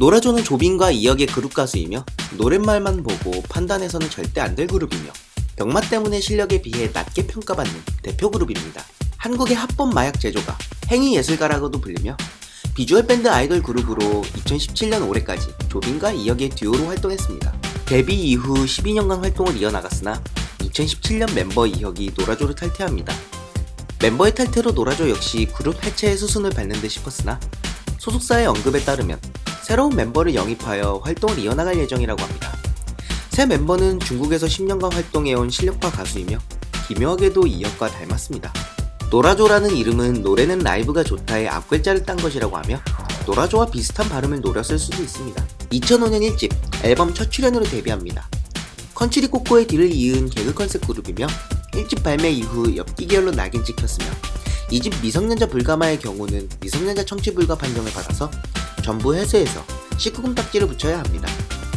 노라조는 조빈과 이혁의 그룹 가수이며 노랫말만 보고 판단해서는 절대 안 될 그룹이며 병맛 때문에 실력에 비해 낮게 평가받는 대표 그룹입니다. 한국의 합법 마약 제조가 행위 예술가라고도 불리며 비주얼 밴드 아이돌 그룹으로 2017년 올해까지 조빈과 이혁의 듀오로 활동했습니다. 데뷔 이후 12년간 활동을 이어나갔으나 2017년 멤버 이혁이 노라조를 탈퇴합니다. 멤버의 탈퇴로 노라조 역시 그룹 해체의 수순을 밟는 듯 싶었으나 소속사의 언급에 따르면 새로운 멤버를 영입하여 활동을 이어나갈 예정이라고 합니다. 새 멤버는 중국에서 10년간 활동해온 실력파 가수이며 기묘하게도 이혁과 닮았습니다. 노라조라는 이름은 노래는 라이브가 좋다의 앞글자를 딴 것이라고 하며 노라조와 비슷한 발음을 노렸을 수도 있습니다. 2005년 1집 앨범 첫 출연으로 데뷔합니다. 컨츄리 꼬꼬의 뒤를 이은 개그 컨셉 그룹이며 1집 발매 이후 엽기 계열로 낙인 찍혔으며 2집 미성년자 불가마의 경우는 미성년자 청취 불가 판정을 받아서 전부 해소해서 19금 딱지를 붙여야 합니다.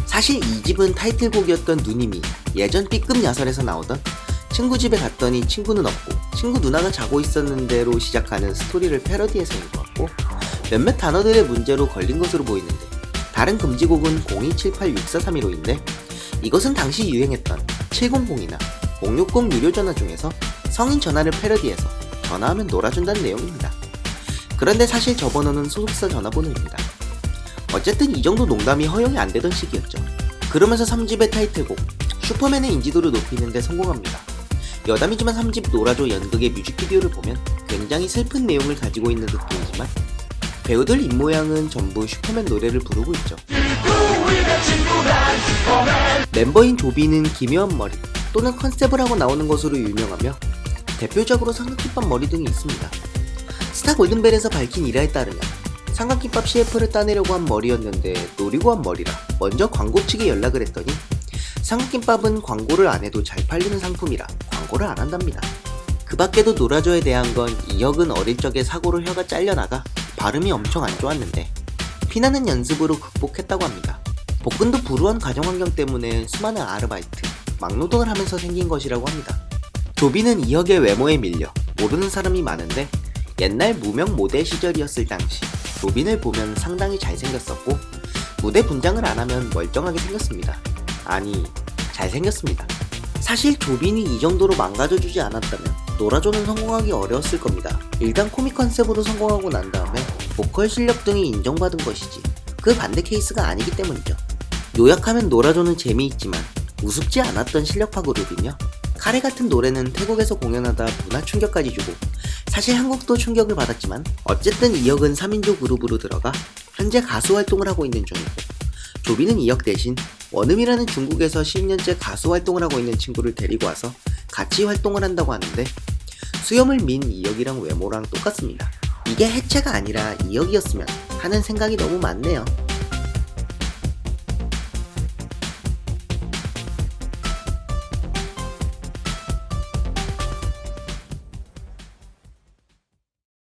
사실 2집은 타이틀곡이었던 누님이 예전 B급 야설에서 나오던 친구 집에 갔더니 친구는 없고 친구 누나가 자고 있었는데로 시작하는 스토리를 패러디해서 같고 몇몇 단어들의 문제로 걸린 것으로 보이는데 다른 금지곡은 027864315인데 이것은 당시 유행했던 700이나 060 유료 전화 중에서 성인 전화를 패러디해서 전화하면 놀아준다는 내용입니다. 그런데 사실 저 번호는 소속사 전화번호입니다. 어쨌든 이 정도 농담이 허용이 안 되던 시기였죠. 그러면서 3집의 타이틀곡 슈퍼맨의 인지도를 높이는데 성공합니다. 여담이지만 3집 노라조 연극의 뮤직비디오를 보면 굉장히 슬픈 내용을 가지고 있는 듯 보이지만 배우들 입모양은 전부 슈퍼맨 노래를 부르고 있죠. 멤버인 조비는 기묘한 머리 또는 컨셉을 하고 나오는 것으로 유명하며 대표적으로 삼각김밥 머리 등이 있습니다. 스타 골든벨에서 밝힌 일화에 따르면 삼각김밥 CF를 따내려고 한 머리였는데 노리고 한 머리라 먼저 광고 측에 연락을 했더니 삼각김밥은 광고를 안 해도 잘 팔리는 상품이라 광고를 안 한답니다. 그 밖에도 노라조에 대한 건 이혁은 어릴 적에 사고로 혀가 잘려나가 발음이 엄청 안 좋았는데 피나는 연습으로 극복했다고 합니다. 복근도 불우한 가정환경 때문에 수많은 아르바이트, 막노동을 하면서 생긴 것이라고 합니다. 조비는 이혁의 외모에 밀려 모르는 사람이 많은데 옛날 무명 모델 시절이었을 당시 조빈을 보면 상당히 잘생겼었고 무대 분장을 안 하면 멀쩡하게 생겼습니다. 아니 잘생겼습니다. 사실 조빈이 이 정도로 망가져주지 않았다면 노라조는 성공하기 어려웠을 겁니다. 일단 코믹 컨셉으로 성공하고 난 다음에 보컬 실력 등이 인정받은 것이지 그 반대 케이스가 아니기 때문이죠. 요약하면 노라조는 재미있지만 우습지 않았던 실력파 그룹이며 카레 같은 노래는 태국에서 공연하다 문화 충격까지 주고 사실 한국도 충격을 받았지만 어쨌든 이혁은 3인조 그룹으로 들어가 현재 가수 활동을 하고 있는 중이고 조비는 이혁 대신 원음이라는 중국에서 10년째 가수 활동을 하고 있는 친구를 데리고 와서 같이 활동을 한다고 하는데 수염을 민 이혁이랑 외모랑 똑같습니다. 이게 해체가 아니라 이혁이었으면 하는 생각이 너무 많네요.